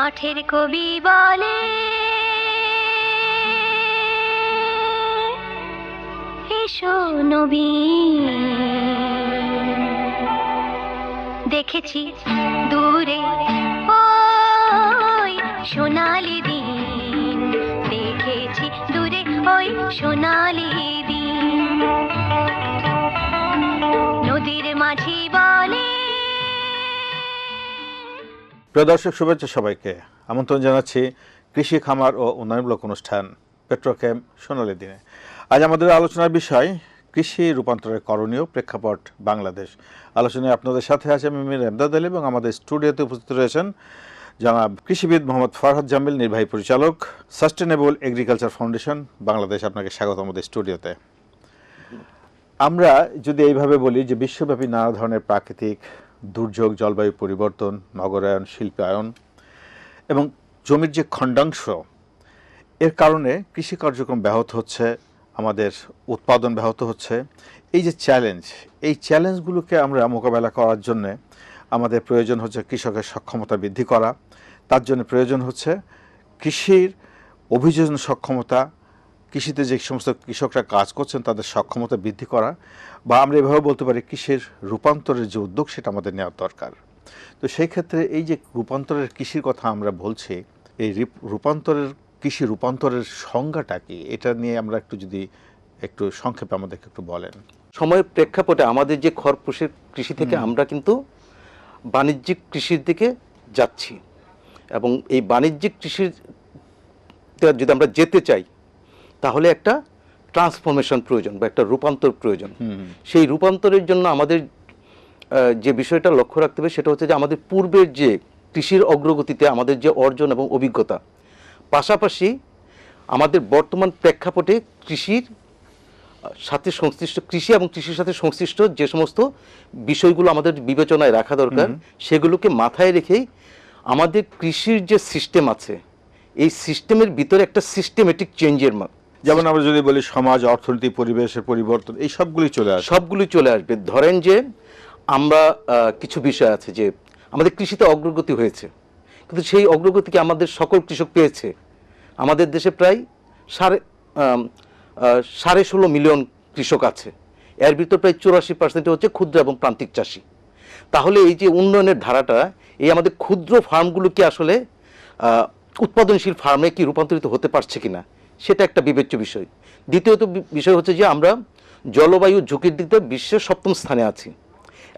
মাঠের কবি বলে এসো নবী। দেখেছি দূরে ওই সোনালি প্রিয় দর্শক, শুভেচ্ছা সবাইকে। আমন্ত্রণ জানাচ্ছি কৃষি, খামার ও উন্নয়নমূলক অনুষ্ঠান পেট্রোক্যাম সোনালী দিনে। আজ আমাদের আলোচনার বিষয়, কৃষি রূপান্তরের করণীয় প্রেক্ষাপট বাংলাদেশ। আলোচনায় আপনাদের সাথে আছে আমি মির আলী এবং আমাদের স্টুডিওতে উপস্থিত রয়েছেন জনাব কৃষিবিদ মোহাম্মদ ফরহাদ জামিল, নির্বাহী পরিচালক সাস্টেনেবল এগ্রিকালচার ফাউন্ডেশন বাংলাদেশ আপনাকে স্বাগত আমাদের স্টুডিওতে। আমরা যদি এইভাবে বলি যে বিশ্বব্যাপী নানা ধরনের প্রাকৃতিক দুর্যোগ, জলবায়ু পরিবর্তন, নগরায়ন, শিল্পায়ন এবং জমির যে খণ্ডাংশ, এর কারণে কৃষি কার্যক্রম ব্যাহত হচ্ছে, আমাদের উৎপাদন ব্যাহত হচ্ছে। এই যে চ্যালেঞ্জ এই চ্যালেঞ্জগুলোকে আমরা মোকাবেলা করার জন্য আমাদের প্রয়োজন হচ্ছে কৃষকের সক্ষমতা বৃদ্ধি করা। তার জন্য প্রয়োজন হচ্ছে কৃষির অভিযোজন সক্ষমতা কৃষিতে যে সমস্ত কৃষকরা কাজ করছেন তাদের সক্ষমতা বৃদ্ধি করা বা আমরা এভাবে বলতে পারি কৃষির রূপান্তরের যে উদ্যোগ সেটা আমাদের নেওয়া দরকার। তো সেই ক্ষেত্রে এই যে রূপান্তরের কৃষির কথা আমরা বলছি এই রিপ- রূপান্তরের কৃষি রূপান্তরের সংজ্ঞাটা কি? এটা নিয়ে আমরা একটু যদি একটু সংক্ষেপে আমাদেরকে একটু বলেন। সময়ের প্রেক্ষাপটে আমাদের যে খরপোশের কৃষি থেকে আমরা কিন্তু বাণিজ্যিক কৃষির দিকে যাচ্ছি এবং এই বাণিজ্যিক কৃষির যদি আমরা যেতে চাই তাহলে একটা ট্রান্সফরমেশন প্রয়োজন বা একটা রূপান্তর প্রয়োজন। সেই রূপান্তরের জন্য আমাদের যে বিষয়টা লক্ষ্য রাখতে হবে সেটা হচ্ছে যে আমাদের পূর্বের যে কৃষির অগ্রগতিতে আমাদের যে অর্জন এবং অভিজ্ঞতা পাশাপাশি আমাদের বর্তমান প্রেক্ষাপটে কৃষির সাথে সংশ্লিষ্ট কৃষি এবং কৃষির সাথে সংশ্লিষ্ট যে সমস্ত বিষয়গুলো আমাদের বিবেচনায় রাখা দরকার সেগুলোকে মাথায় রেখেই আমাদের কৃষির যে সিস্টেম আছে এই সিস্টেমের ভিতরে একটা সিস্টেমেটিক চেঞ্জের যেমন আমরা যদি বলি সমাজ, অর্থনীতি, পরিবেশের পরিবর্তন, এই সবগুলি চলে আসে সবগুলি চলে আসবে। ধরেন যে আমরা কিছু বিষয় আছে যে আমাদের কৃষিতে অগ্রগতি হয়েছে, কিন্তু সেই অগ্রগতিকে আমাদের সকল কৃষক পেয়েছে। আমাদের দেশে প্রায় সাড়ে সাড়ে ষোলো মিলিয়ন কৃষক আছে। এর ভিতর প্রায় চুরাশি পার্সেন্ট হচ্ছে ক্ষুদ্র এবং প্রান্তিক চাষি। তাহলে এই যে উন্নয়নের ধারাটা, এই আমাদের ক্ষুদ্র ফার্মগুলোকে আসলে উৎপাদনশীল ফার্মে কি রূপান্তরিত হতে পারছে কিনা? সেটা একটা বিবেচ্য বিষয়। দ্বিতীয়ত বিষয় হচ্ছে যে আমরা জলবায়ু ঝুঁকির দিক দিয়ে বিশ্বের সপ্তম স্থানে আছি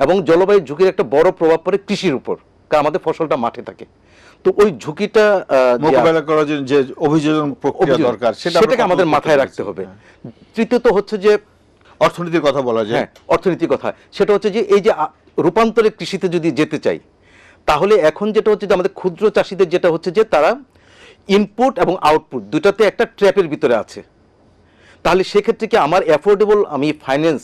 এবং জলবায়ু ঝুঁকির একটা বড় প্রভাব পড়ে কৃষির উপর কারণ আমাদের ফসলটা মাঠে থাকে। তো ওই ঝুঁকিটা মোকাবেলা করার জন্য যে অভিযোজন প্রক্রিয়া দরকার সেটাকে আমাদের মাথায় রাখতে হবে। তৃতীয়ত হচ্ছে যে অর্থনীতির কথা বলা যায়। হ্যাঁ অর্থনীতির কথা। সেটা হচ্ছে যে এই যে রূপান্তরে কৃষিতে যদি যেতে চাই তাহলে এখন যেটা হচ্ছে যে আমাদের ক্ষুদ্র চাষিদের যেটা হচ্ছে যে তারা ইনপুট এবং আউটপুট দুটাতে একটা ট্র্যাপের ভিতরে আছে। তাহলে সেক্ষেত্রে কি আমার অ্যাফোর্ডেবল আমি ফাইন্যান্স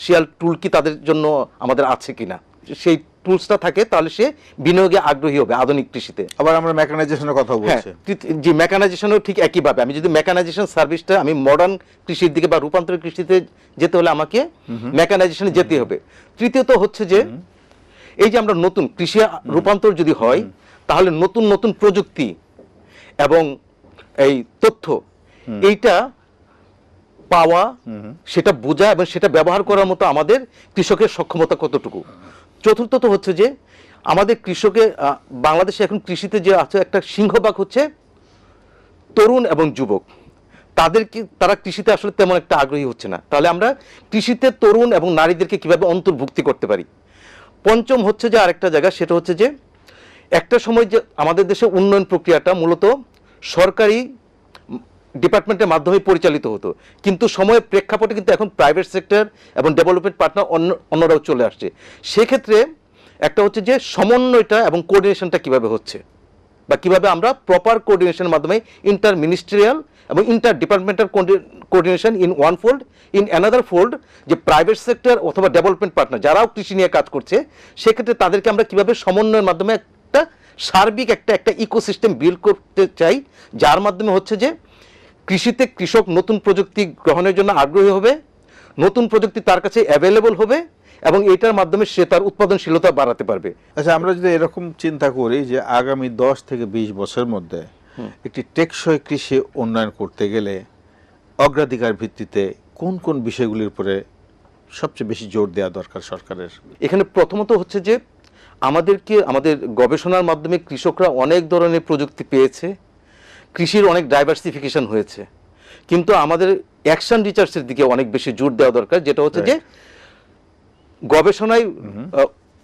শিয়াল টুল কি তাদের জন্য আমাদের আছে কিনা? সেই টুলসটা থাকে তাহলে সে বিনিয়োগে আগ্রহী হবে আধুনিক কৃষিতে। আবার আমরা মেকানাইজেশনের কথা হ্যাঁ বলছি। যে মেকানাইজেশনও ঠিক একইভাবে। আমি যদি মেকানাইজেশন সার্ভিসটা আমি মডার্ন কৃষির দিকে বা রূপান্তরিত কৃষিতে যেতে হলে আমাকে মেকানাইজেশনে যেতে হবে। তৃতীয়ত হচ্ছে যে এই যে আমরা নতুন কৃষি রূপান্তর যদি হয় তাহলে নতুন নতুন প্রযুক্তি এবং এই তথ্য এইটা পাওয়া সেটা বোঝা এবং সেটা ব্যবহার করার মতো আমাদের কৃষকের সক্ষমতা কতটুকু? চতুর্থত হচ্ছে যে আমাদের কৃষকের বাংলাদেশে এখন কৃষিতে যে আছে একটা সিংহভাগ হচ্ছে তরুণ এবং যুবক। তাদেরকে তারা কৃষিতে আসলে তেমন একটা আগ্রহী হচ্ছে না। তাহলে আমরা কৃষিতে তরুণ এবং নারীদেরকে কীভাবে অন্তর্ভুক্তি করতে পারি? পঞ্চম হচ্ছে যে আরেকটা জায়গা সেটা হচ্ছে যে একটা সময় যে আমাদের দেশে উন্নয়ন প্রক্রিয়াটা মূলত সরকারি ডিপার্টমেন্টের মাধ্যমে পরিচালিত হতো। কিন্তু সময়ের প্রেক্ষাপটে কিন্তু এখন প্রাইভেট সেক্টর এবং ডেভেলপমেন্ট পার্টনার অন্য, অন্যরাও চলে আসছে। সেক্ষেত্রে একটা হচ্ছে যে সমন্বয়টা এবং কোঅর্ডিনেশনটা কীভাবে হচ্ছে? বা কীভাবে আমরা প্রপার কোঅর্ডিনেশনের মাধ্যমে ইন্টার মিনিস্ট্রিয়াল এবং inter departmental coordination in one fold in another fold যে প্রাইভেট সেক্টর অথবা ডেভেলপমেন্ট পার্টনার যারাও কৃষি নিয়ে কাজ করছে, সেক্ষেত্রে তাদেরকে আমরা কীভাবে সমন্বয়ের মাধ্যমে একটা সার্বিক একটা একটা ইকোসিস্টেম বিল্ড করতে চাই যার মাধ্যমে হচ্ছে যে কৃষিতে কৃষক নতুন প্রযুক্তি গ্রহণের জন্য আগ্রহী হবে নতুন প্রযুক্তি তার কাছে অ্যাভেলেবল হবে এবং এটার মাধ্যমে সে তার উৎপাদনশীলতা বাড়াতে পারবে। আচ্ছা আমরা যদি এরকম চিন্তা করি যে আগামী দশ থেকে বিশ বছরের মধ্যে একটি টেকসই কৃষি উন্নয়ন করতে গেলে অগ্রাধিকার ভিত্তিতে কোন কোন বিষয়গুলির উপরে সবচেয়ে বেশি জোর দেওয়া দরকার সরকারের? এখানে প্রথমত হচ্ছে যে আমাদেরকে আমাদের গবেষণার মাধ্যমে কৃষকরা অনেক ধরনের প্রযুক্তি পেয়েছে কৃষির অনেক ডাইভার্সিফিকেশন হয়েছে। কিন্তু আমাদের অ্যাকশন রিসার্চের দিকে অনেক বেশি জোর দেওয়া দরকার যেটা হচ্ছে যে গবেষণায়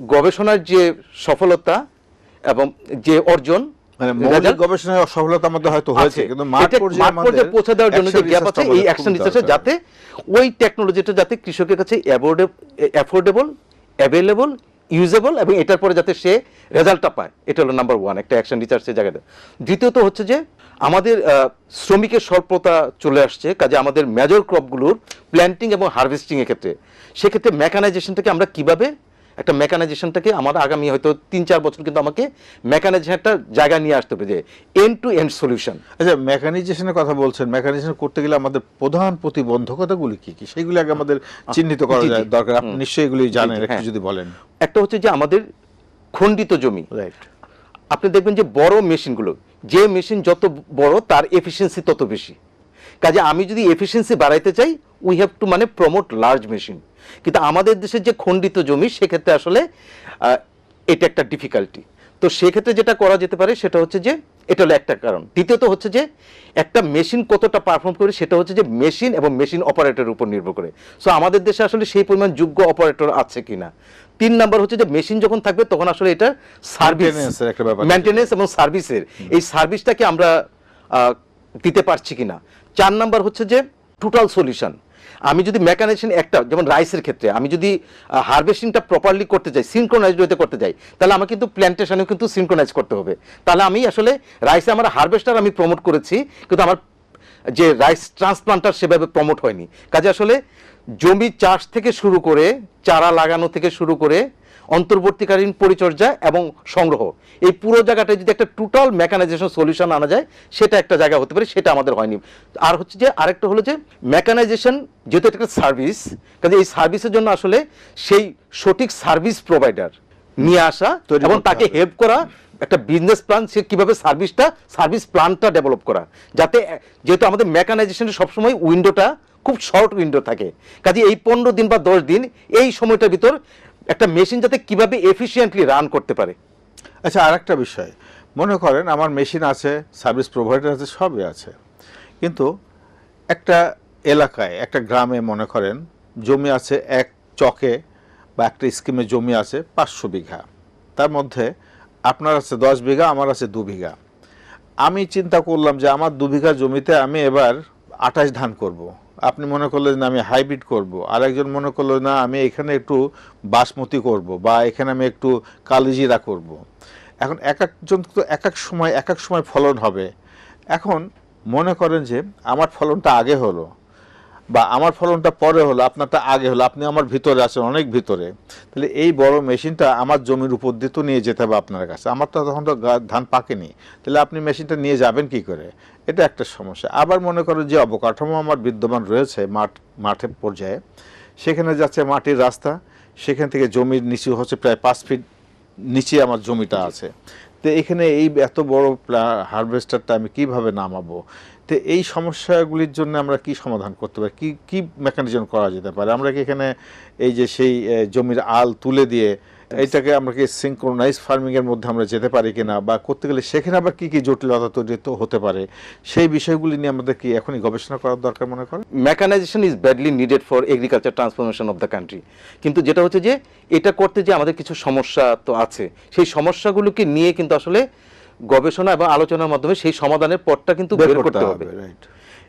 গবেষণার যে সফলতা এবং যে অর্জন মানে গবেষণায় সফলতা আমাদের হয়তো হয়েছে কিন্তু মাঠ পর্যায়ে পৌঁছে দেওয়ার জন্য যে গ্যাপ আছে এই অ্যাকশন রিসার্চে যাতে ওই টেকনোলজিটা যাতে কৃষকের কাছে অ্যাফোর্ডেবল অ্যাভেলেবল ইউজেবল এবং এটার পরে যাতে সে রেজাল্টটা পায়, এটা হলো নাম্বার ওয়ান একটা অ্যাকশন রিচার্জ সে জায়গাতে। দ্বিতীয়ত হচ্ছে যে, আমাদের শ্রমিকের স্বল্পতা চলে আসছে, কাজে আমাদের মেজর ক্রপগুলোর প্ল্যান্টিং এবং হারভেস্টিংয়ের ক্ষেত্রে। সেক্ষেত্রে মেকানাইজেশনটাকে আমরা কীভাবে একটা মেকানাইজেশনটাকে আমার আগামী হয়তো তিন চার বছর কিন্তু আমাকে মেকানাইজেশন একটা জায়গা নিয়ে আসতে হবে যে এন্ড টু এন্ড সলিউশন আচ্ছা মেকানিজেশনের কথা বলছেন মেকানিজেশন করতে গেলে আমাদের প্রধান প্রতিবন্ধকতাগুলি কি কি? সেগুলি আগে আমাদের চিহ্নিত করা। যায় দরকার। আপনি নিশ্চয়ই এগুলি জানেন একটু হ্যাঁ। যদি বলেন। একটা হচ্ছে যে আমাদের খণ্ডিত জমি। রাইট আপনি দেখবেন যে বড় মেশিনগুলো যে মেশিন যত বড় তার এফিসিয়েন্সি তত বেশি। কাজে আমি যদি এফিসিয়েন্সি বাড়াইতে চাই উই হ্যাভ টু মানে প্রমোট লার্জ মেশিন কিন্তু আমাদের দেশের যে খণ্ডিত জমি সেক্ষেত্রে আসলে এটা একটা ডিফিকাল্টি তো সেক্ষেত্রে যেটা করা যেতে পারে সেটা হচ্ছে যে এটা হলো একটা কারণ। দ্বিতীয়ত হচ্ছে যে একটা মেশিন কতটা পারফর্ম করে সেটা হচ্ছে যে মেশিন এবং মেশিন অপারেটরের উপর নির্ভর করে। সো আমাদের দেশে আসলে সেই পরিমাণ যোগ্য অপারেটর আছে কিনা। তিন নাম্বার হচ্ছে যে মেশিন যখন থাকবে তখন আসলে এটা সার্ভিস মেনটেনেন্স এবং সার্ভিসের এই সার্ভিসটাকে আমরা দিতে পারছি কিনা। চার নাম্বার হচ্ছে যে টোটাল সলিউশন আমি যদি মেকানাইজেশন একটা, যেমন রাইসের ক্ষেত্রে, আমি যদি হারভেস্টিংটা প্রপারলি করতে চাই সিনক্রোনাইজ হতে করতে চাই, তাহলে আমাকে কিন্তু প্ল্যান্টেশনেও কিন্তু সিনক্রোনাইজ করতে হবে। তাহলে আমি আসলে রাইসে আমার হারভেস্টার আমি প্রমোট করেছি, কিন্তু আমার যে রাইস ট্রান্সপ্লান্টার সেভাবে প্রমোট হয়নি। কাজে আসলে জমি চাষ থেকে শুরু করে, চারা লাগানো থেকে শুরু করে অন্তর্বর্তীকালীন পরিচর্যা এবং সংগ্রহ। এই পুরো জায়গাটা যদি একটা টোটাল মেকানাইজেশন সলিউশন আনা যায় সেটা একটা জায়গা হতে পারে সেটা আমাদের হয়নি। আর হচ্ছে যে আরেকটা হলো যে মেকানাইজেশন যেহেতু একটা সার্ভিস কাজে এই সার্ভিসের জন্য আসলে সেই সঠিক সার্ভিস প্রোভাইডার নিয়ে আসা এবং তাকে হেল্প করা একটা বিজনেস প্ল্যান সে কীভাবে সার্ভিসটা সার্ভিস প্ল্যানটা ডেভেলপ করা। যাতে যেহেতু আমাদের মেকানাইজেশনের সবসময় উইন্ডোটা খুব শর্ট উইন্ডো থাকে। কাজে এই পনেরো দিন বা দশ দিন এই সময়টার ভিতর একটা মেশিন যাতে কীভাবে এফিসিয়েন্টলি রান করতে পারে। আচ্ছা আর একটা বিষয়। মনে করেন আমার মেশিন আছে সার্ভিস প্রোভাইডার আছে, সবই আছে। কিন্তু একটা এলাকায়, একটা গ্রামে মনে করেন, জমি আছে এক চকে বা একটা স্কিমে জমি আছে পাঁচশো বিঘা। তার মধ্যে আপনার আছে দশ বিঘা, আমার আছে দু বিঘা। আমি চিন্তা করলাম যে আমার দু বিঘা জমিতে আমি এবার আঠাশ ধান করব। আপনি মনে করলেন না আমি হাইব্রিড করব। আরেকজন মনে করল, না, আমি এখানে একটু বাসমতি করব বা এখানে আমি একটু কালিজিরা করব। এখন এক একজন তো এক এক সময়, এক এক সময় ফলন হবে। এখন মনে করেন যে আমার ফলনটা আগে হলো বা আমার ফলনটা পরে হলো, আপনারটা আগে হলো, আপনি আমার ভিতরে আছেন, অনেক ভিতরে। তাহলে এই বড় মেশিনটা আমার জমির উপর দিয়ে তো নিয়ে যেতে হবে আপনার কাছে। আমার তো তখন তো ধান পাকেনি। তাহলে আপনি মেশিনটা নিয়ে যাবেন কি করে? এটা একটা সমস্যা। আবার মনে করেন যে অবকাঠামো আমার বিদ্যমান রয়েছে মাঠ মাঠে পর্যায়ে। সেখানে যাচ্ছে মাটির রাস্তা সেখান থেকে জমির নিচু হচ্ছে প্রায় পাঁচ ফিট নিচে আমার জমিটা আছে। তো এখানে এই এত বড় হারভেস্টারটা আমি কীভাবে নামাবো? তো এই সমস্যাগুলির জন্য আমরা কি সমাধান করতে পারি? কি কি মেকানিজম করা যেতে পারে? আমরা কি এখানে এই যে সেই জমির আল তুলে দিয়ে এইটাকে আমরা কি সিঙ্ক্রোনাইজ ফার্মিং এর মধ্যে আমরা যেতে পারি কিনা বা করতে গেলে সেখানে আবার কি কি জটিলতা তৈরি হতে পারে সেই বিষয়গুলি নিয়ে আমাদের কি এখনই গবেষণা করার দরকার মনে করেন? Mechanisation is badly needed for agriculture transformation of the country কিন্তু যেটা হচ্ছে যে এটা করতে যে আমাদের কিছু সমস্যা তো আছে সেই সমস্যাগুলোকে নিয়ে কিন্তু আসলে গবেষণা এবং আলোচনার মাধ্যমে সেই সমাধানের পথটা কিন্তু বের করতে হবে রাইট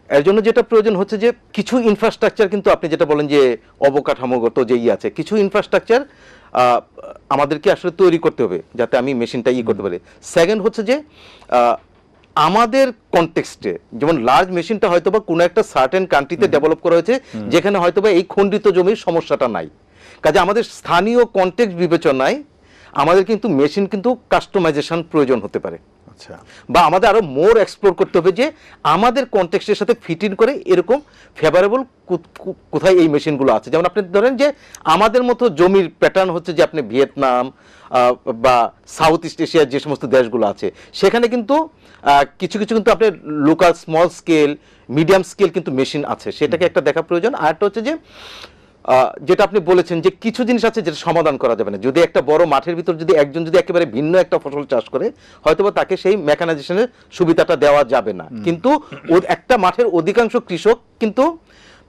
এর জন্য যেটা প্রয়োজন হচ্ছে যে কিছু ইনফ্রাস্ট্রাকচার কিন্তু আপনি যেটা বলেন যে অবকাঠামোগত যে ই আছে কিছু ইনফ্রাস্ট্রাকচার আমাদেরকে আসলে তৈরি করতে হবে যাতে আমি মেশিনটা ই করতে পারি। সেকেন্ড হচ্ছে যে আমাদের কনটেক্সটে যেমন লার্জ মেশিনটা হয়তো বা কোনো একটা সার্টেন কান্ট্রিতে ডেভেলপ করা হয়েছে যেখানে হয়তো বা এই খণ্ডিত জমির সমস্যাটা নাই। কাজে আমাদের স্থানীয় কনটেক্সট বিবেচনায় আমাদের কিন্তু মেশিন কিন্তু কাস্টমাইজেশন প্রয়োজন হতে পারে। আচ্ছা। বা আমাদের আরও মোর এক্সপ্লোর করতে হবে যে আমাদের কনটেক্সটের সাথে ফিট ইন করে এরকম ফেভারেবল কোথায় এই মেশিনগুলো আছে। যেমন আপনি ধরেন যে আমাদের মতো জমির প্যাটার্ন হচ্ছে যে আপনি ভিয়েতনাম বা সাউথ ইস্ট এশিয়ার যে সমস্ত দেশগুলো আছে সেখানে কিন্তু কিছু কিছু কিন্তু আপনার local small scale medium scale কিন্তু মেশিন আছে। সেটাকে একটা দেখা প্রয়োজন। আর একটা হচ্ছে যে যেটা আপনি বলেছেন যে কিছু জিনিস আছে যেটা সমাধান করা যাবে না। যদি একটা বড় মাঠের ভিতর যদি একজন যদি একেবারে ভিন্ন একটা ফসল চাষ করে হয়তোবা তাকে সেই মেকানাইজেশনের সুবিধাটা দেওয়া যাবে না। কিন্তু একটা মাঠের অধিকাংশ কৃষক কিন্তু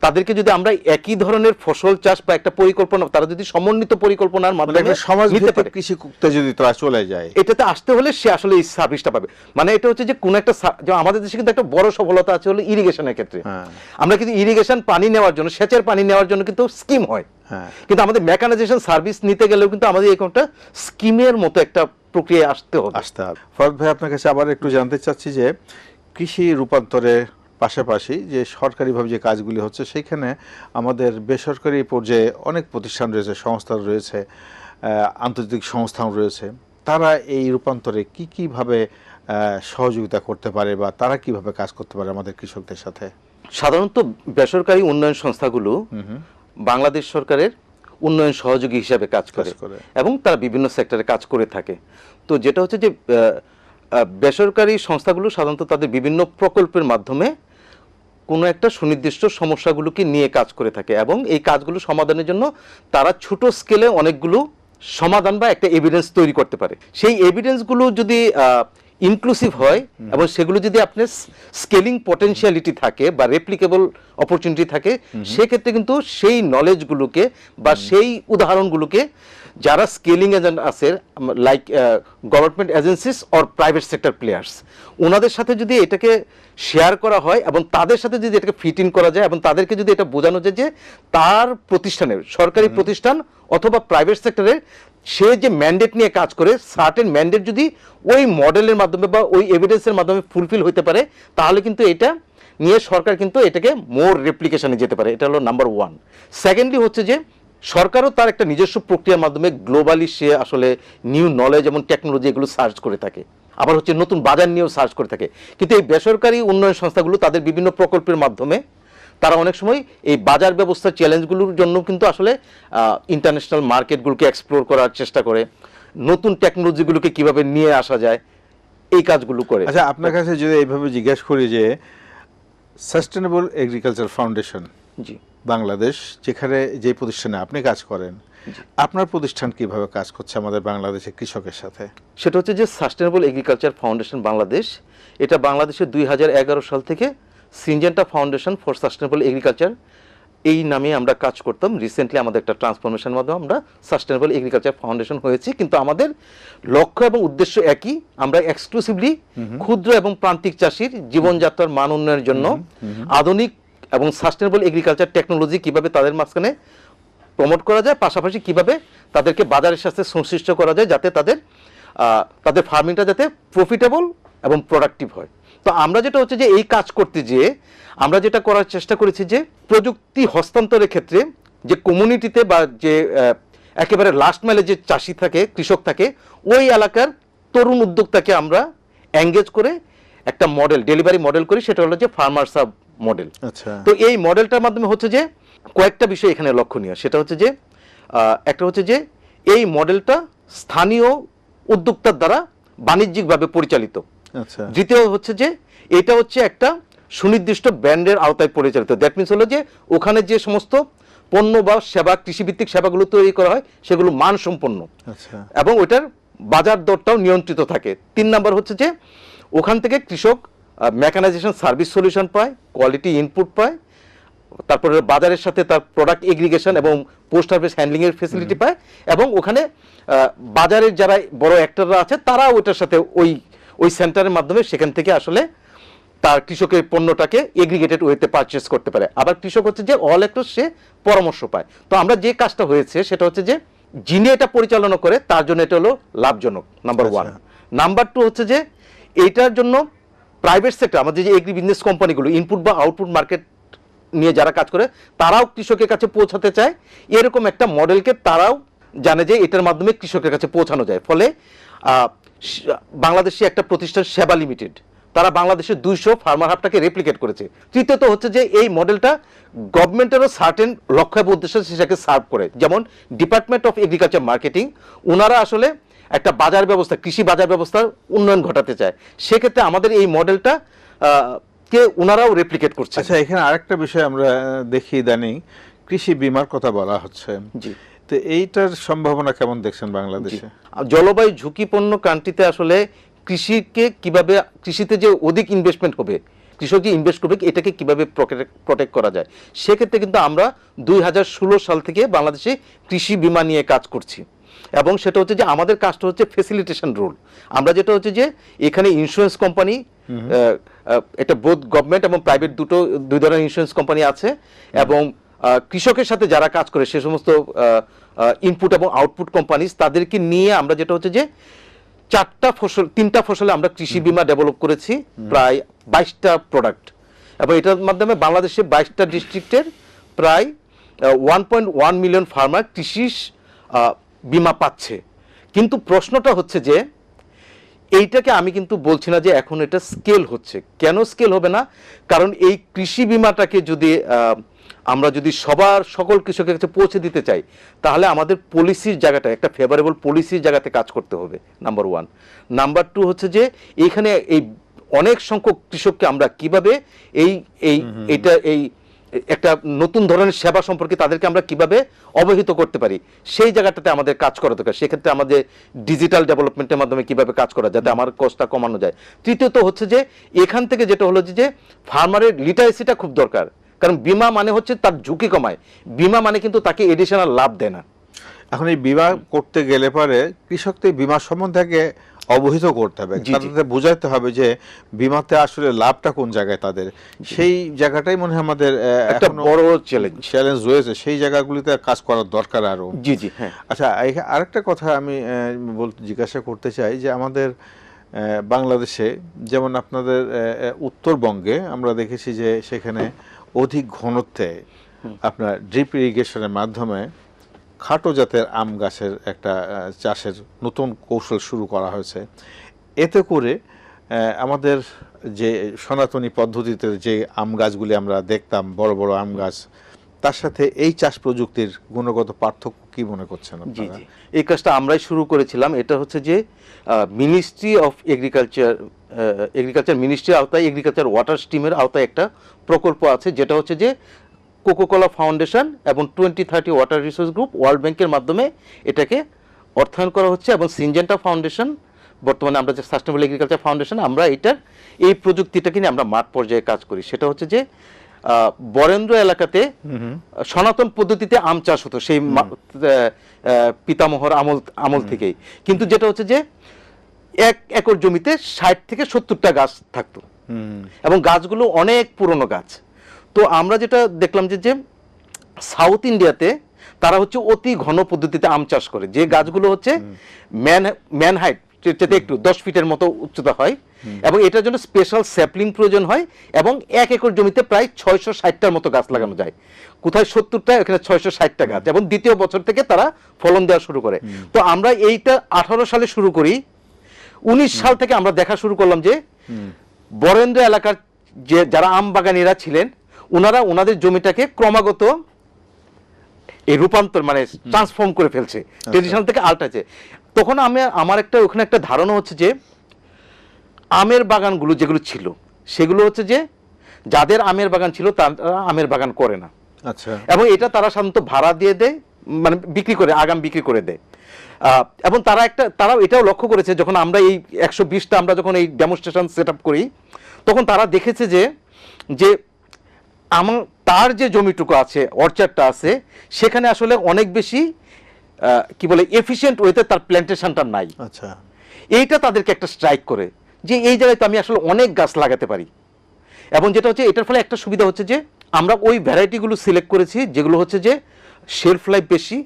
তাদেরকে যদি আমরা একই ধরনের ফসল চাষ বা একটা পরিকল্পনা তারা যদি সমন্বিত পরিকল্পনার মানে মাধ্যমে সমাজ কৃষি যদি তারা চলে যায়। এটাতে আসতে হলে সে আসলে এই সার্ভিসটা পাবে। মানে এটা হচ্ছে যে কোন একটা আমাদের দেশে কিন্তু একটা বড় সফলতা আছে হলো ইরিগেশনের ক্ষেত্রে। হ্যাঁ। আমরা কিন্তু ইরিগেশন পানি নেওয়ার জন্য সেচের পানি নেওয়ার জন্য কিন্তু স্কিম হয়। হ্যাঁ। কিন্তু আমাদের মেকানাইজেশন সার্ভিস নিতে গেলেও কিন্তু আমাদের এরকম একটা স্কিমের মতো একটা প্রক্রিয়া আসতে হবে। আসতে হবে। ফরদ ভাই আপনার কাছে আবার একটু জানতে চাচ্ছি যে কৃষি রূপান্তরের পাশাপাশি যে সরকারিভাবে যে কাজগুলি হচ্ছে সেইখানে আমাদের বেসরকারি পর্যায়ে অনেক প্রতিষ্ঠান রয়েছে সংস্থা রয়েছে আন্তর্জাতিক সংস্থান রয়েছে। তারা এই রূপান্তরে কি কীভাবে সহযোগিতা করতে পারে বা তারা কীভাবে কাজ করতে পারে আমাদের কৃষকদের সাথে? সাধারণত বেসরকারি উন্নয়ন সংস্থাগুলো বাংলাদেশ সরকারের উন্নয়ন সহযোগী হিসাবে কাজ করে। এবং তারা বিভিন্ন সেক্টরে কাজ করে থাকে। তো যেটা হচ্ছে যে বেসরকারি সংস্থাগুলো সাধারণত তাদের বিভিন্ন প্রকল্পের মাধ্যমে কোনো একটা সুনির্দিষ্ট সমস্যাগুলোকে নিয়ে কাজ করে থাকে এবং এই কাজগুলো সমাধানের জন্য তারা ছোট স্কেলে অনেকগুলো সমাধান বা একটা এভিডেন্স তৈরি করতে পারে। সেই এভিডেন্সগুলো যদি ইনক্লুসিভ হয় এবং সেগুলো যদি আপনার স্কেলিং পটেনশিয়ালিটি থাকে বা রেপ্লিকেবল অপরচুনিটি থাকে সেক্ষেত্রে কিন্তু সেই নলেজগুলোকে বা সেই উদাহরণগুলোকে যারা স্কেলিং এজেন্ট আছে like government agencies or private sector players ওনাদের সাথে যদি এটাকে শেয়ার করা হয় এবং তাদের সাথে যদি এটাকে ফিট ইন করা যায় এবং তাদেরকে যদি এটা বোঝানো যায় যে তার প্রতিষ্ঠানের সরকারি প্রতিষ্ঠান অথবা প্রাইভেট সেক্টরের সে যে ম্যান্ডেট নিয়ে কাজ করে সার্টেন ম্যান্ডেট যদি ওই মডেলের মাধ্যমে বা ওই এভিডেন্সের মাধ্যমে ফুলফিল হতে পারে, তাহলে কিন্তু এটা নিয়ে সরকার কিন্তু এটাকে মোর রেপ্লিকেশনে যেতে পারে। এটা হলো নাম্বার ওয়ান সেকেন্ডলি হচ্ছে যে, সরকারও তার একটা নিজস্ব প্রক্রিয়ার মাধ্যমে গ্লোবালি সে আসলে নিউ নলেজ এবং টেকনোলজি এগুলো সার্চ করে থাকে। আবার হচ্ছে নতুন বাজার নিয়েও সার্চ করে থাকে। কিন্তু এই বেসরকারি উন্নয়ন সংস্থাগুলো তাদের বিভিন্ন প্রকল্পের মাধ্যমে তারা অনেক সময় এই বাজার ব্যবস্থার চ্যালেঞ্জগুলোর জন্য কিন্তু আসলে ইন্টারন্যাশনাল মার্কেটগুলোকে এক্সপ্লোর করার চেষ্টা করে। নতুন টেকনোলজিগুলোকে কীভাবে নিয়ে আসা যায় এই কাজগুলো করে। আচ্ছা আপনার কাছে যদি এইভাবে জিজ্ঞেস করি যে sustainable agriculture foundation ji. Bangladesh যেখানে যে প্রতিষ্ঠানে আপনি কাজ করেন আপনার প্রতিষ্ঠান কীভাবে কাজ করছে আমাদের বাংলাদেশের কৃষকের সাথে? সেটা হচ্ছে যে সাস্টেনেবল এগ্রিকালচার ফাউন্ডেশন বাংলাদেশ এটা বাংলাদেশের দুই হাজার এগারো সাল থেকে Syngenta foundation for sustainable agriculture এই নামে আমরা কাজ করতাম। রিসেন্টলি আমাদের একটা ট্রান্সফরমেশন মাধ্যমে আমরা সাস্টেনেবল এগ্রিকালচার ফাউন্ডেশন হয়েছি। কিন্তু আমাদের লক্ষ্য এবং উদ্দেশ্য একই। আমরা এক্সক্লুসিভলি ক্ষুদ্র এবং প্রান্তিক চাষির জীবনযাত্রার মান উন্নয়নের জন্য আধুনিক এবং সাস্টেনেবল এগ্রিকালচার টেকনোলজি কীভাবে তাদের মাঝখানে প্রমোট করা যায় পাশাপাশি কীভাবে তাদেরকে বাজারের সাথে সংশ্লিষ্ট করা যায় যাতে তাদের তাদের ফার্মিংটা যাতে প্রফিটেবল এবং প্রোডাক্টিভ হয়। তো আমরা যেটা হচ্ছে যে এই কাজ করতে যেয়ে আমরা যেটা করার চেষ্টা করেছি যে প্রযুক্তি হস্তান্তরের ক্ষেত্রে যে কমিউনিটিতে বা যে একেবারে লাস্ট মাইলে যে চাষি থাকে কৃষক থাকে ওই এলাকার তরুণ উদ্যোক্তাকে আমরা এঙ্গেজ করে একটা মডেল ডেলিভারি মডেল করি সেটা হলো যে ফার্মার সাব মডেল আচ্ছা। তো এই মডেলটার মাধ্যমে হচ্ছে যে কয়েকটা বিষয় এখানে লক্ষণীয়। সেটা হচ্ছে যে একটা হচ্ছে যে এই মডেলটা স্থানীয় উদ্যোক্তার দ্বারা বাণিজ্যিকভাবে পরিচালিত। দ্বিতীয় হচ্ছে যে এটা হচ্ছে একটা সুনির্দিষ্ট ব্র্যান্ডের আওতায় পরিচালিত। দ্যাট মিনস হলো যে ওখানে যে সমস্ত পণ্য বা সেবা কৃষিভিত্তিক সেবাগুলো তৈরি করা হয় সেগুলো মানসম্পন্ন। আচ্ছা। এবং ওইটার বাজার দরটাও নিয়ন্ত্রিত থাকে। তিন নাম্বার হচ্ছে যে ওখান থেকে কৃষক মেকানাইজেশন সার্ভিস সলিউশন পায় কোয়ালিটি ইনপুট পায় তারপরে বাজারের সাথে তার প্রোডাক্ট এগ্রিগেশন এবং পোস্ট হারভেস্ট হ্যান্ডলিং এর ফেসিলিটি পায় এবং ওখানে বাজারের যারা বড় অ্যাক্টররা আছে তারা ওইটার সাথে ওই ওই সেন্টারের মাধ্যমে সেখান থেকে আসলে তার কৃষকের পণ্যটাকে এগ্রিগেটেড ওয়েতে পারচেস করতে পারে। আবার কৃষক হচ্ছে যে অল একটু সে পরামর্শ পায়। তো আমরা যে কাজটা হয়েছে সেটা হচ্ছে যে যিনি এটা পরিচালনা করে তার জন্য এটা হলো লাভজনক নাম্বার ওয়ান। নাম্বার টু হচ্ছে যে এইটার জন্য প্রাইভেট সেক্টর আমাদের যে এগ্রি বিজনেস কোম্পানিগুলো ইনপুট বা আউটপুট মার্কেট নিয়ে যারা কাজ করে তারাও কৃষকের কাছে পৌঁছাতে চায়। এরকম একটা মডেলকে তারাও জানে যে এটার মাধ্যমে কৃষকের কাছে পৌঁছানো যায়। ফলে বাংলাদেশি একটা প্রতিষ্ঠান সেবা লিমিটেড। তারা বাংলাদেশের দুইশো ফার্মার হাবটাকে রেপ্লিকেট করেছে। তৃতীয়ত হচ্ছে যে এই মডেলটা গভর্নমেন্টেরও সার্টেন লক্ষ্য এবং উদ্দেশ্য সেটাকে সার্ভ করে। যেমন ডিপার্টমেন্ট অফ এগ্রিকালচার মার্কেটিং ওনারা আসলে একটা বাজার ব্যবস্থা কৃষি বাজার ব্যবস্থার উন্নয়ন ঘটাতে চায়। সেক্ষেত্রে আমাদের এই মডেলটা কে ওনারাও রেপ্লিকেট করছে। আচ্ছা এখানে আরেকটা বিষয় আমরা দেখি ইদানিং কৃষি বিমার কথা বলা হচ্ছে। জি। তো এইটার সম্ভাবনা কেমন দেখছেন বাংলাদেশে? জলবায়ু ঝুঁকিপূর্ণ কান্ট্রিতে আসলে কৃষিকে কীভাবে কৃষিতে যে অধিক ইনভেস্টমেন্ট হবে কৃষক যে ইনভেস্ট করবে এটাকে কীভাবে প্রোটেক্ট করা যায়? সেক্ষেত্রে কিন্তু আমরা দুই হাজার ষোলো সাল থেকে বাংলাদেশে কৃষি বিমা নিয়ে কাজ করছি। এবং সেটা হচ্ছে যে আমাদের কাজটা হচ্ছে ফেসিলিটেশন রোল আমরা যেটা হচ্ছে যে এখানে ইন্স্যুরেন্স কোম্পানি এটা বোধ গভর্নমেন্ট এবং প্রাইভেট দুটো দুই ধরনের ইন্স্যুরেন্স কোম্পানি আছে। এবং কৃষকের সাথে যারা কাজ করে সে সমস্ত ইনপুট এবং আউটপুট কোম্পানিজ তাদেরকে নিয়ে আমরা যেটা হচ্ছে যে চারটা ফসল তিনটা ফসলে আমরা কৃষি বিমা ডেভেলপ করেছি প্রায় বাইশটা প্রোডাক্ট এবং এটার মাধ্যমে বাংলাদেশে বাইশটা ডিস্ট্রিক্টের প্রায় one point one million farmer কৃষি বিমা পাচ্ছে। কিন্তু প্রশ্নটা হচ্ছে যে এইটাকে আমি কিন্তু বলছি না যে এখন এটা স্কেল হচ্ছে। কেন স্কেল হবে না? কারণ এই কৃষি বিমাটাকে যদি আমরা যদি সবার সকল কৃষকের কাছে পৌঁছে দিতে চাই তাহলে আমাদের পলিসির জায়গাটা একটা ফেভারেবল পলিসির জায়গাতে কাজ করতে হবে নাম্বার ওয়ান নাম্বার টু হচ্ছে যে এখানে এই অনেক সংখ্যক কৃষককে আমরা কীভাবে এই এই এটা এই একটা নতুন ধরনের সেবা সম্পর্কে তাদেরকে আমরা কীভাবে অবহিত করতে পারি সেই জায়গাটাতে আমাদের কাজ করা দরকার। সেক্ষেত্রে আমাদের ডিজিটাল ডেভেলপমেন্টের মাধ্যমে কীভাবে কাজ করা যাতে আমার কষ্টটা কমানো যায়। তৃতীয়ত হচ্ছে যে এখান থেকে যেটা হলো যে- যে ফার্মারের লিটারেসিটা খুব দরকার। কারণ বিমা মানে হচ্ছে তার ঝুঁকি কমায়। বিমা মানে কিন্তু তাকে এডিশনাল লাভ দেয় না। এখন এই বিমা করতে গেলে পরে কৃষক তো এই বিমা সম্বন্ধে আগে অবহিত করতে হবে। তাদের বোঝাতে হবে যে বিমাতে আসলে লাভটা কোন জায়গায় তাদের। সেই জায়গাটাই মনে হয় আমাদের একটা বড় চ্যালেঞ্জ চ্যালেঞ্জ রয়েছে। সেই জায়গাগুলিতে কাজ করার দরকার আরও জি জি হ্যাঁ। আচ্ছা আরেকটা কথা আমি বলতে জিজ্ঞাসা করতে চাই যে আমাদের বাংলাদেশে যেমন আপনাদের উত্তরবঙ্গে আমরা দেখেছি যে সেখানে অধিক ঘনত্বে আপনার ড্রিপ ইরিগেশনের মাধ্যমে খাটো জাতের আম গাছের একটা চাষের নতুন কৌশল শুরু করা হয়েছে। এতে করে আমাদের যে সনাতনী পদ্ধতিতে যে আম গাছগুলি আমরা দেখতাম, বড় বড় আম গাছ, তার সাথে এই চাষ প্রযুক্তির গুণগত পার্থক্য কি মনে করছেন জি জি। এই কাজটা আমরাই শুরু করেছিলাম। এটা হচ্ছে যে মিনিস্ট্রি অফ এগ্রিকালচার এগ্রিকালচার মিনিস্ট্রির আওতায় এগ্রিকালচার ওয়াটার স্টিমের আওতায় একটা প্রকল্প আছে যেটা হচ্ছে যে কোকোকোলা ফাউন্ডেশন এবং twenty thirty water resource group world ব্যাংকের মাধ্যমে এটাকে অর্থায়ন করা হচ্ছে এবং সিনজেন্টা ফাউন্ডেশন বর্তমানে আমরা যে সাস্টেনেবল এগ্রিকালচার ফাউন্ডেশন আমরা এটার এই প্রযুক্তিটাকে নিয়ে আমরা মাঠ পর্যায়ে কাজ করি। সেটা হচ্ছে যে বরেন্দ্র এলাকাতে সনাতন পদ্ধতিতে আম চাষ হতো সেই পিতামহর আমল আমল থেকেই। কিন্তু যেটা হচ্ছে যে এক একর জমিতে ষাট থেকে সত্তরটা গাছ থাকতো। এবং গাছগুলো অনেক পুরনো গাছ। তো আমরা যেটা দেখলাম যে যে সাউথ ইন্ডিয়াতে তারা হচ্ছে অতি ঘন পদ্ধতিতে আম চাষ করে। যে গাছগুলো হচ্ছে ম্যান ম্যান যেটা একটু দশ ফিটের মতো উচ্চতা হয়। এবং এটার জন্য স্পেশাল স্যাপলিং প্রয়োজন হয় এবং এক একর জমিতে প্রায় ছয়শো ষাটটার মতো গাছ লাগানো যায়। কোথায় সত্তরটা এখানে ছয়শো ষাটটা গাছ। এবং দ্বিতীয় বছর থেকে তারা ফলন দেওয়া শুরু করে। তো আমরা এইটা আঠারো সালে শুরু করি। উনিশ সাল থেকে আমরা দেখা শুরু করলাম যে বরেন্দ্র এলাকার যে যারা আম বাগানিরা ছিলেন ওনারা ওনাদের জমিটাকে ক্রমাগত এই রূপান্তর মানে ট্রান্সফর্ম করে ফেলছে ট্রেডিশনাল থেকে আল্টাছে তখন আমি আমার একটা ওখানে একটা ধারণা হচ্ছে যে আমের বাগানগুলো যেগুলো ছিল সেগুলো হচ্ছে যে যাদের আমের বাগান ছিল তারা আমের বাগান করে না। আচ্ছা। এবং এটা তারা সাধারণত ভাড়া দিয়ে দেয় মানে বিক্রি করে আগাম বিক্রি করে দেয়। এবং তারা একটা তারা এটাও লক্ষ্য করেছে যখন আমরা এই একশো বিশটা আমরা যখন এই ডেমনস্ট্রেশন সেট আপ করি তখন তারা দেখেছে যে যে আমার তার যে জমিটুকু আছে অর্চারটা আছে সেখানে আসলে অনেক বেশি কি বলে এফিশিয়েন্ট ওয়েতে তার প্ল্যান্টেশনটা নাই। আচ্ছা। এইটা তাদেরকে একটা স্ট্রাইক করে যে এই জায়গায় তো আমি আসলে অনেক গাছ লাগাতে পারি। এবং যেটা হচ্ছে এটার ফলে একটা সুবিধা হচ্ছে যে আমরা ওই ভ্যারাইটিগুলো সিলেক্ট করেছি যেগুলো হচ্ছে যে শেলফ লাইফ বেশি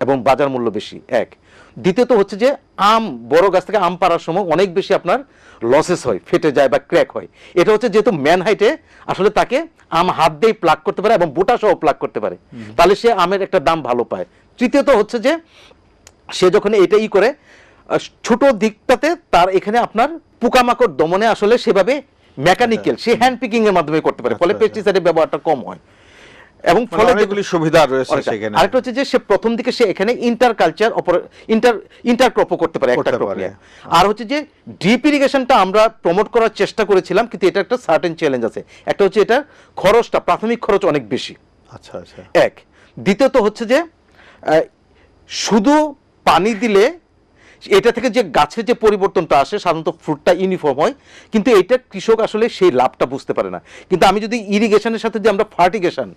এবং বাজার মূল্য বেশি এক। দ্বিতীয়ত হচ্ছে যে আম বড় গাছ থেকে আম পাড়ার সময় অনেক বেশি আপনার লসেস হয় ফেটে যায় বা ক্র্যাক হয়। এটা হচ্ছে যেহেতু ম্যান হাইটে আসলে তাকে আম হাত দিয়ে প্লাগ করতে পারে এবং বোটা সহ প্লাগ করতে পারে। তাহলে সে আমের একটা দাম ভালো পায়। তৃতীয়ত হচ্ছে যে সে যখন এটা ই করে ছোট দিকটাতে তার এখানে আপনার পোকামাকড় দমনে আসলে সেভাবে মেকানিক্যাল সে হ্যান্ড পিকিং এর মাধ্যমে করতে পারে। ফলে আচ্ছা, আচ্ছা। পেস্টিসাইডের ব্যবহারটা কম হয়। এবং মানে ফলে অনেকগুলি সুবিধা রয়েছে। সেখানে। আরেকটা হচ্ছে যে সে প্রথম দিকে সে এখানে ইন্টার কালচার ইন্টার ইন্টার ক্রপও করতে পারে একটা করতে ক্রপ আর হচ্ছে যে ড্রিপ ইরিগেশনটা আমরা প্রমোট করার চেষ্টা করেছিলাম কিন্তু এটা একটা সার্টেন চ্যালেঞ্জ আছে। একটা হচ্ছে এটা খরচটা প্রাথমিক খরচ অনেক বেশি। আচ্ছা আচ্ছা। এক। দ্বিতীয়ত হচ্ছে যে শুধু পানি দিলে এটা থেকে যে গাছের যে পরিবর্তনটা আসে সাধারণত ফ্রুটটা ইউনিফর্ম হয় কিন্তু এটা কৃষক আসলে সেই লাভটা বুঝতে পারে না। কিন্তু আমি যদি ইরিগেশনের সাথে যে আমরা ফার্টিগেশন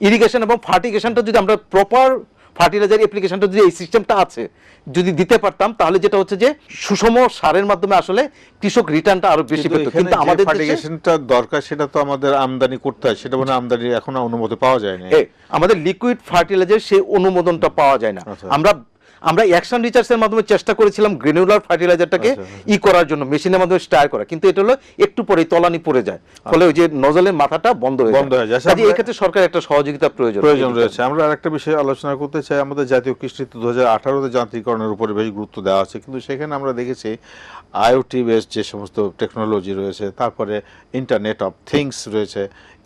ইরিগেশন এবং ফার্টিগেশনটা যদি আমরা প্রপার ফার্টিলাইজার অ্যাপ্লিকেশনটা যদি এই সিস্টেমটা আছে যদি দিতে পারতাম তাহলে যেটা হচ্ছে যে সুষম সারের মাধ্যমে আসলে কৃষক রিটার্নটা আরও বেশি পেত কিন্তু আমাদের ফার্টিগেশনটা দরকার সেটা তো আমাদের আমদানি করতে হয় সেটা মানে আমদানি এখনও অনুমতি পাওয়া যায় না আমাদের লিকুইড ফার্টিলাইজার সেই অনুমোদনটা পাওয়া যায় না। আচ্ছা। আমরা আমরা অ্যাকশন রিচার্জের মাধ্যমে চেষ্টা করেছিলাম গ্রেনুলার ফার্টিলাইজারটাকে আচ্ছা, আচ্ছা। ই করার জন্য মেশিনের মাধ্যমে স্টার করা। কিন্তু এটা হলো একটু পরে তলানি পড়ে যায়। ফলে ওই যে নজলের মাথাটা বন্ধ হয়ে বন্ধ হয়ে যায়। এই ক্ষেত্রে সরকার একটা সহযোগিতা প্রয়োজন। প্রয়োজন রয়েছে। আমরা আরেকটা বিষয়ে আলোচনা করতে চাই। আমাদের জাতীয় কৃষি দু হাজার আঠারোতে যান্ত্রিকরণের উপরে বেশি গুরুত্ব দেওয়া আছে। কিন্তু সেখানে আমরা দেখেছি আইওটি বেস যে সমস্ত টেকনোলজি রয়েছে তারপরে ইন্টারনেট অফ থিংস রয়েছে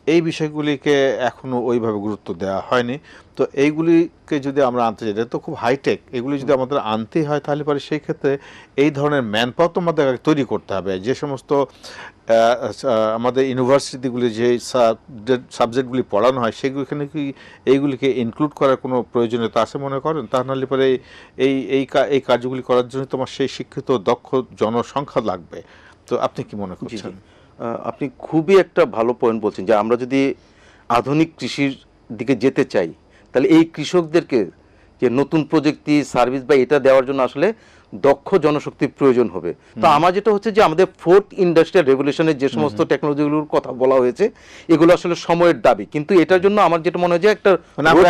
এই বিষয়গুলিকে এখনও ওইভাবে গুরুত্ব দেওয়া হয়নি। তো এইগুলিকে যদি আমরা আনতে চাই তো খুব হাইটেক এগুলি যদি আমাদের আনতেই হয় তাহলে পরে সেই ক্ষেত্রে এই ধরনের ম্যান পাওয়ার তো আমাদের তৈরি করতে হবে। যে সমস্ত আমাদের ইউনিভার্সিটিগুলি যে সাবজেক্টগুলি পড়ানো হয় সেগুলিখানে কি এইগুলিকে ইনক্লুড করার কোনো প্রয়োজনীয়তা আছে মনে করেন? তা নাহলে পরে এই- এই এই কাজগুলি করার জন্য তোমার সেই শিক্ষিত দক্ষ জনসংখ্যা লাগবে। তো আপনি কি মনে। করছেন? আপনি খুবই একটা ভালো পয়েন্ট বলছেন যে আমরা যদি আধুনিক কৃষির দিকে যেতে চাই তাহলে এই কৃষকদেরকে যে নতুন প্রযুক্তি সার্ভিস বা এটা দেওয়ার জন্য আসলে দক্ষ জনশক্তির প্রয়োজন হবে। তো আমার যেটা হচ্ছে যে আমাদের ফোর্থ ইন্ডাস্ট্রিয়াল রেভলিউশনের যে সমস্ত টেকনোলজিগুলোর কথা বলা হয়েছে এগুলো আসলে সময়ের দাবি। কিন্তু এটার জন্য আমার যেটা মনে হয় যে একটা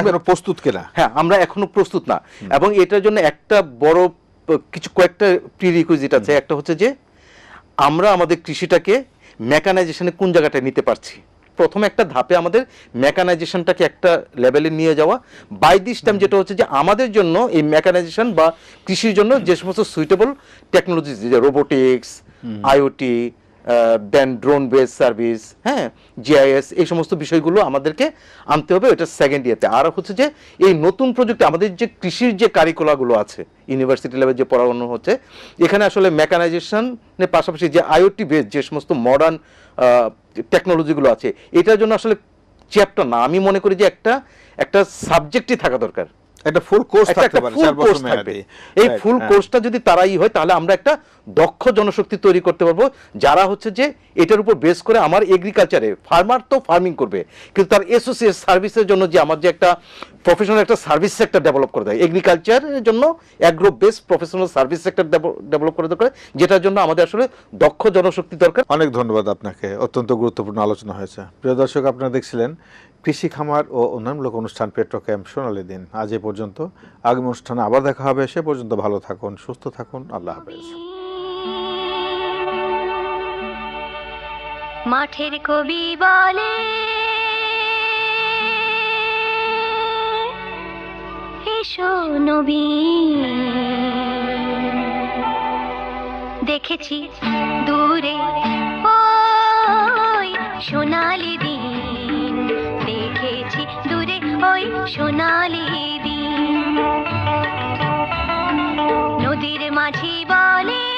মানে প্রস্তুত কিনা? হ্যাঁ আমরা এখনও প্রস্তুত না। এবং এটার জন্য একটা বড় কিছু কয়েকটা প্রিরিকুইজিট আছে। একটা হচ্ছে যে আমরা আমাদের কৃষিটাকে মেকানাইজেশনে কোন জায়গাটা নিতে পারছি? প্রথম একটা ধাপে আমাদের মেকানাইজেশনটাকে একটা লেভেলে নিয়ে যাওয়া। বাই দিস টাইম যেটা হচ্ছে যে আমাদের জন্য এই মেকানাইজেশন বা কৃষির জন্য যে সমস্ত সুইটেবল টেকনোলজি যে robotics IoT then drone base service হ্যাঁ জিআইএস, এই সমস্ত বিষয়গুলো আমাদেরকে আনতে হবে এটা সেকেন্ড ইয়ারতে আর হচ্ছে যে, এই নতুন প্রযুক্তি আমাদের যে কৃষির যে কারিকুলাগুলো আছে ইউনিভার্সিটি লেভেল যে পড়ানো হচ্ছে, এখানে আসলে মেকানাইজেশনের পাশাপাশি যে আইওটি বেস যে সমস্ত মডার্ন টেকনোলজিগুলো আছে, এটার জন্য আসলে চ্যাপ্টার না। আমি মনে করি যে একটা একটা সাবজেক্টই থাকা দরকার। একটা ফুল কোর্স থাকতে পারে চার বছর মেয়াদী। এই ফুল হ্যাঁ। কোর্সটা যদি তারাই হয় তাহলে আমরা একটা দক্ষ জনশক্তি তৈরি করতে পারব যারা হচ্ছে যে এটার উপর বেস করে আমার এগ্রিকালচারে ফার্মার তো ফার্মিং করবে কিন্তু তার অ্যাসোসিয়েট সার্ভিসের জন্য যে আমার যে একটা প্রফেশনাল একটা সার্ভিস সেক্টর ডেভেলপ করে দেয় এগ্রিকালচারের জন্য agro base professional service sector develop করে দরকার যেটার জন্য আমাদের আসলে দক্ষ জনশক্তি দরকার। অনেক ধন্যবাদ আপনাকে অত্যন্ত গুরুত্বপূর্ণ আলোচনা হয়েছে। প্রিয় দর্শক আপনারা দেখছিলেন কৃষি খামার ও উন্নয়নমূলক অনুষ্ঠান পেট্রো ক্যাম্প সোনালী দিন। আজ এ পর্যন্ত। আগামী অনুষ্ঠানে আবার দেখা হবে। সে পর্যন্ত ভালো থাকুন, সুস্থ থাকুন। আল্লাহ হাফেজ। মাঠের কবি বলে, এসো নবীন দেখেছি দূরে, ওই সোনালি বই সোনালি দিন। নদীর মাঝি বলে